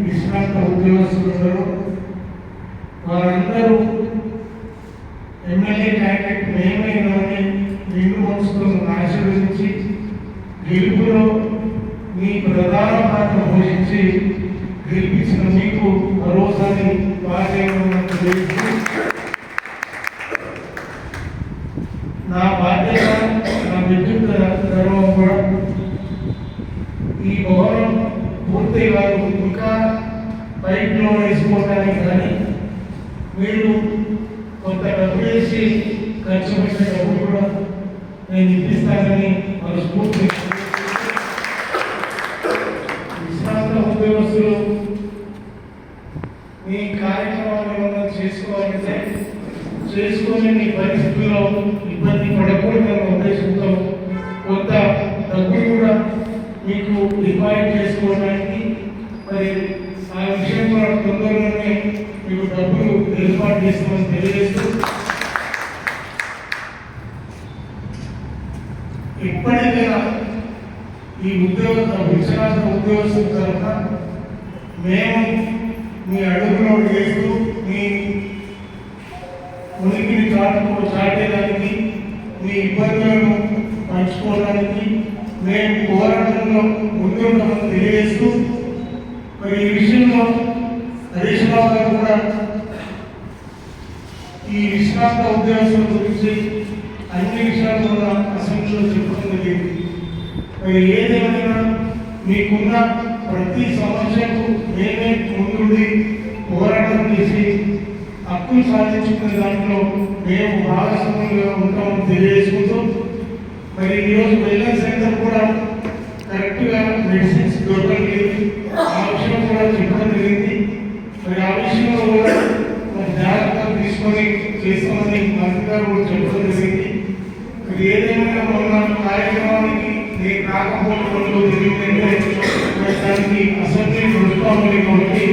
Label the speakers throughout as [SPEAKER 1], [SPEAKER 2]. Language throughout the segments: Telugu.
[SPEAKER 1] విశ్రాంత ఉద్యోగస్తులు వారందరూ ఎమ్మెల్యే క్యాండిడేట్ మేమేనని నిండు మనసులను ఆశీర్వదించి గెలుపులో మీ ప్రధాన పాత్ర పోషించి గెలిపించిన మీకు భరోసాని బాధ్యత నా బాధ్యత నా విద్యుత్ గర్వం కూడా పైప్లో వేసుకోవడానికి కానీ మీరు కొంత డబ్బు వేసి ఖర్చు పెట్టిన డబ్బు కూడా నేను ఇప్పిస్తానని మనస్ఫూర్తి విశ్రాంత ఉద్యోగస్తులు మీ కార్యక్రమాలు ఏమన్నా చేసుకోవాలంటే చేసుకొని మీ పరిస్థితుల్లో ఇబ్బంది పడకూడదన్న ఉద్దేశంతో కొంత డబ్బు కూడా మీకు డిపాజిట్ చేసుకోవడానికి మరి ఆ తొందరలోనే మీకు డబ్బులు ఏర్పాటు చేస్తామని తెలియజేస్తూ ఎప్పటికైనా ఈ ఉద్యోగ విశ్రాంత ఉద్యోగస్తుల తరఫున మేము మీ అడుగులో చేస్తూ మీ ఉనికిని చాటుకు చాటేదానికి మీ ఇబ్బందులను పంచుకోవడానికి మేము పోరాటంలో ముందుంటామని తెలియజేస్తూ మరి ఈ విషయంలో హరీష్ రావు గారు కూడా ఈ విశ్రాంత ఉద్యోగస్తుల గురించి అన్ని విషయాలు కూడా అసెంబ్లీలో చెప్పడం జరిగింది. మరి ఏదేమైనా మీకున్న ప్రతి సమస్యకు మేమే ముందుండి పోరాటం చేసి హక్కులు సాధించుకునే దాంట్లో మేము భాగస్వామ్యంగా ఉంటామని తెలియజేసుకుంటూ మరి ఈరోజు వెల్నెస్ సెంటర్ కూడా కరెక్ట్గా మెడిసిన్స్ దొరకలేదు ఆ విషయం కూడా చెప్పడం జరిగింది మరి ఆ విషయంలో కూడా మరి జాగ్రత్తలు తీసుకొని చేస్తామని మంత్రి గారు కూడా చెప్పడం జరిగింది మరి ఏదైనా మొన్న కార్యక్రమానికి నేను రాకపోవడంలో జరిగిందంటే దానికి అసెంబ్లీ నడుచుకోవాలి కాబట్టి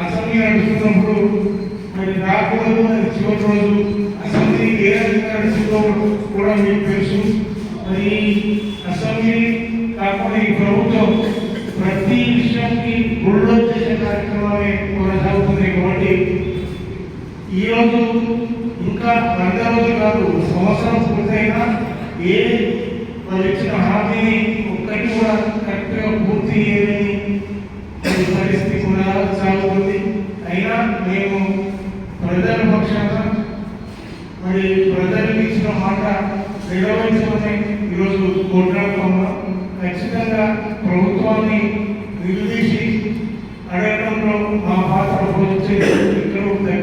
[SPEAKER 1] అసెంబ్లీ నడుస్తున్నప్పుడు మరి రాకూడదు అని చివరి రోజు అసెంబ్లీ ఏ రకంగా నడుస్తుందో కూడా మీకు తెలుసు. మరి అసెంబ్లీ కాకుండా ఈ ప్రభుత్వం ప్రతి విషయానికి గుళ్ళో చేసే కార్యక్రమాలే కొనసాగుతుంది కాబట్టి ఈరోజు ఇంకా వంద రోజులు కాదు సంవత్సరం పూర్తయినా ఏ వాళ్ళు ఇచ్చిన హామీని ఒక్కటి కూడా కరెక్ట్గా పూర్తి చేయలేని పరిస్థితి కూడా సాగుతుంది. అయినా మేము ప్రజల పక్షాన మరి ప్రజలకు ఇచ్చిన మాట నిలవరించమని ఈరోజు కొట్లాడుతున్నాం. ఖచ్చితంగా ప్రభుత్వాన్ని నిలదీసి అడగడంలో మా పాత్ర పోషించేది ఇక్కడ తగ్గింది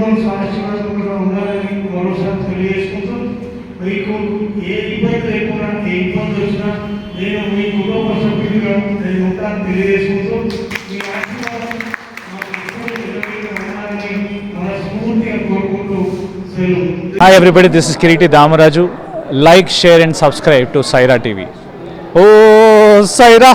[SPEAKER 1] మీ రెండు ఉండాలని మరోసారి తెలియజేసుకుంటూ మీకు ఏ ఇబ్బంది లేకుండా ఏ ఇబ్బంది వచ్చినా నేను మీ కుటుంబ సభ్యులుగా నేను ఉంటాను తెలియజేసుకుంటూ మీ ఆశీర్వాదం
[SPEAKER 2] Hi everybody, this is Kiriti Damaraju. Like, share and subscribe to Saira TV. Oh, Saira!